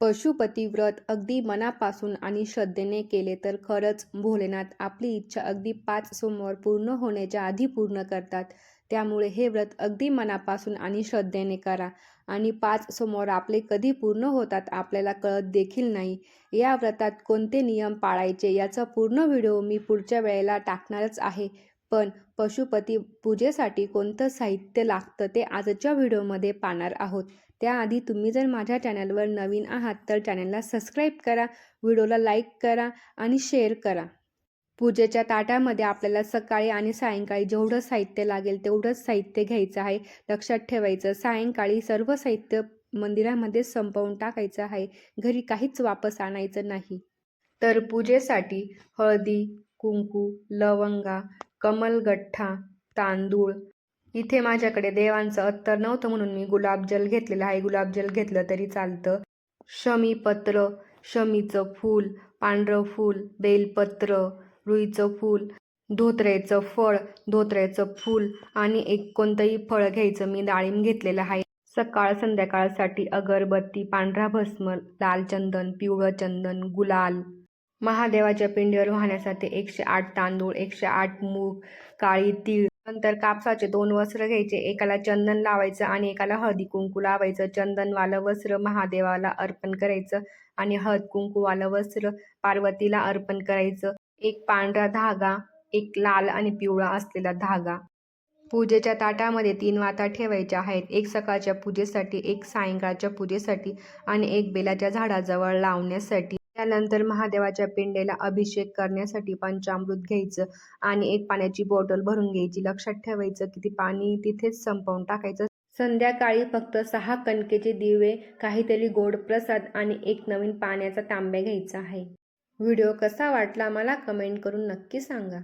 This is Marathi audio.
पशुपती व्रत अगदी मनापासून आणि श्रद्धेने केले तर खरंच भोलेनाथ आपली इच्छा अगदी पाच सोमवार पूर्ण होण्याच्या आधी पूर्ण करतात. त्यामुळे हे व्रत अगदी मनापासून आणि श्रद्धेने करा. आणि पाच सोमवार आपले कधी पूर्ण होतात आपल्याला कळत देखील नाही. या व्रतात कोणते नियम पाळायचे याचा पूर्ण व्हिडिओ मी पुढच्या वेळेला टाकणारच आहे. पण पशुपती पूजेसाठी कोणतं साहित्य लागतं ते आजच्या व्हिडिओमध्ये पाहणार आहोत. त्याआधी तुम्ही जर माझ्या चॅनलवर नवीन आहात तर चॅनलला सबस्क्राईब करा व्हिडिओला लाईक करा आणि शेअर करा. पूजेच्या ताटामध्ये आपल्याला सकाळी आणि सायंकाळी जेवढं साहित्य लागेल तेवढंच साहित्य घ्यायचं आहे. लक्षात ठेवायचं सायंकाळी सर्व साहित्य मंदिरामध्ये संपवून टाकायचं आहे. घरी काहीच वापस आणायचं नाही. तर पूजेसाठी हळदी कुंकू लवंगा कमलगठ्ठा तांदूळ. इथे माझ्याकडे देवांचं अत्तर नव्हतं म्हणून मी गुलाबजल घेतलेलं आहे. गुलाबजल घेतलं तरी चालतं. शमीपत्र शमीचं फूल पांढरं फूल बेलपत्र रुईचं फूल धोत्र्याचं फळ धोत्र्याचं फूल आणि एक कोणतंही फळ घ्यायचं मी डाळिंब घेतलेलं आहे. सकाळ संध्याकाळसाठी अगरबत्ती पांढरा भस्म लाल चंदन पिवळं चंदन गुलाल. महादेवाच्या पिंडीवर वाहण्यासाठी एकशे आठ तांदूळ एकशे आठ मूग काळी तीळ नंतर कापसाचे दोन वस्त्र घ्यायचे. एकाला चंदन लावायचं आणि एकाला हळदी कुंकू लावायचं. चंदनवालं वस्त्र महादेवाला अर्पण करायचं आणि हळद कुंकूवालं वस्त्र पार्वतीला अर्पण करायचं. एक पांढरा धागा एक लाल आणि पिवळा असलेला धागा. पूजेच्या ताटामध्ये तीन वाता ठेवायच्या आहेत. एक सकाळच्या पूजेसाठी एक सायंकाळच्या पूजेसाठी आणि एक बेलाच्या झाडाजवळ लावण्यासाठी. त्यानंतर महादेवाच्या पिंडेला अभिषेक करण्यासाठी पंचामृत घ्यायचं आणि एक पाण्याची बॉटल भरून घ्यायची. लक्षात ठेवायचं की ती पाणी तिथेच संपवून टाकायचं. संध्याकाळी फक्त सहा कणकेचे दिवे काहीतरी गोड प्रसाद आणि एक नवीन पाण्याचा तांब्या घ्यायचा आहे. व्हिडिओ कसा वाटला मला कमेंट करून नक्की सांगा.